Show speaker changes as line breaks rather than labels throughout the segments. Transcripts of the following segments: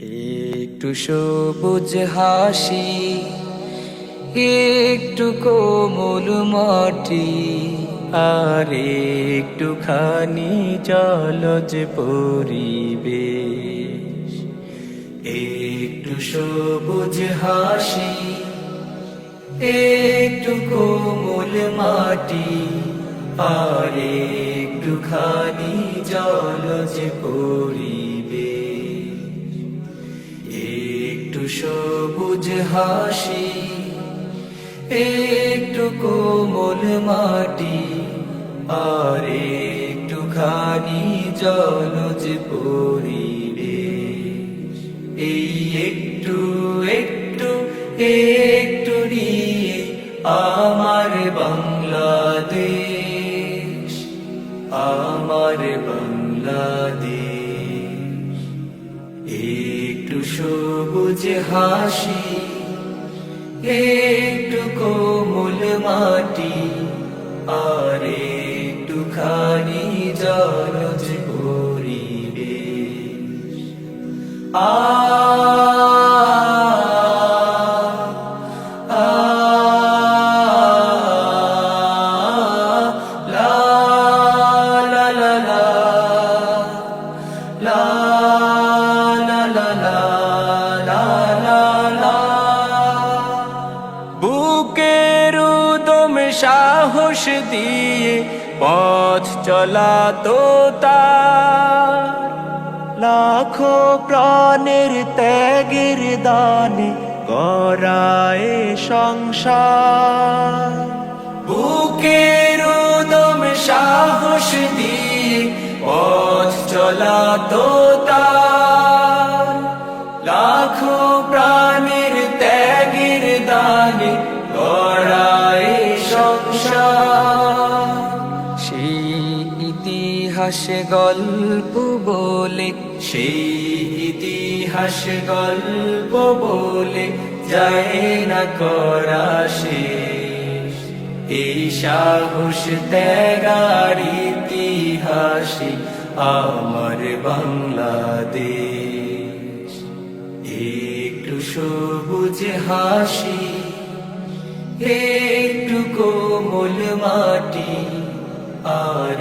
একটু সবুজ হাসি, একটু কোমল মাটি, আর একটুখানি জলজ পরিবেশ। একটু সবুজ হাসি, একটু কোমল মাটি, আর একটুখানি জলজ পরিবেশ সবুজ হাসি একটু কোমল মাটি, আর একটুখানি জলজ পরিবেশ। এই একটু একটু একটু নিয়ে আমার বাংলাদেশ আমার বাংলাদেশ। একটু সবুজ হাসি একটু কোমল মাটি আর একটুখানি জলজ পরিবেশ। আ সাহস দিয়ে পথ চলা তো লাখো প্রাণের ত্যাগের দানে গড়ায় সংসার। বুকের উদম সাহস দিয়ে পথ চলা তো সেই ইতিহাস গল্প বলে, সেই ইতিহাস গল্প বলে যায় না করা শেষ। এই সাহস ত্যাগার ইতিহাসে আমার বাংলাদেশ। একটু সবুজ হাসি, একটু কোমল মাটি আর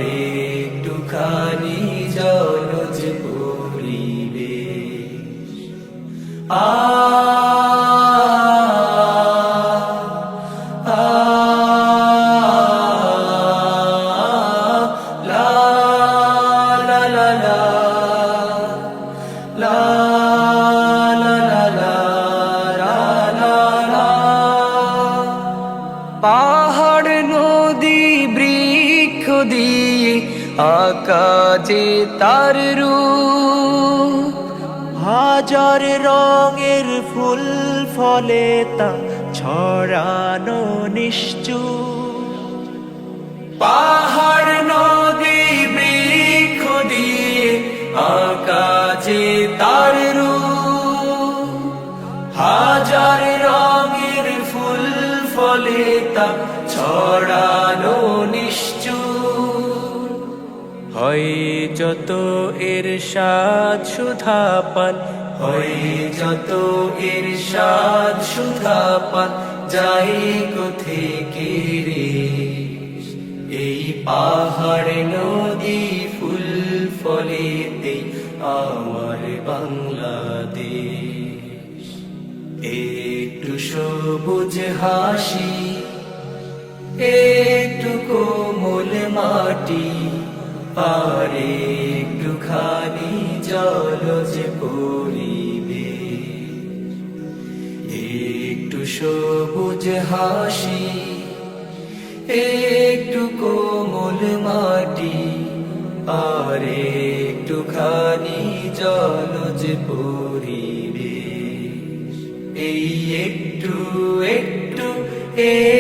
একটুখানি জলজ পরিবেশ। আ পাহাড়, নদী, বৃক্ষ দিয়ে আকাশে তার রূপ। হাজার রঙের ফুল ফলে তা ছড়ানো নিশ্চু পাহাড়, নদী, বৃক্ষ দিয়ে আকাজে তার রূপ। হাজার রঙের ফুল ফলে তা ছড়ানো নিশ্চুর। হয় যত এর সাত সুধা পান হয় যত এর সাত সুধা পান যাই কোথেকে রে এই পাহাড় নদী ফুল ফলেতে আমার বাংলাদেশ। একটু সবুজ হাসি একটু কোমল মাটি আর একটুখানি জলজ পরিবেশ। একটু সবুজ হাসি একটু কোমল মাটি আর একটুখানি জলজ পরিবেশ। এই একটু একটু একটু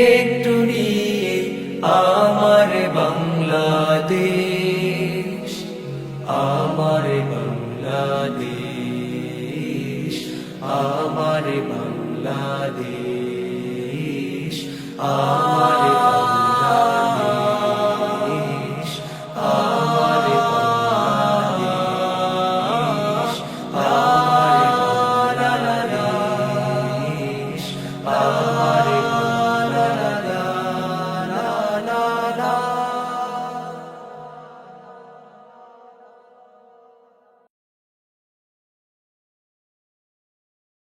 আমার বাংলাদেশ আমার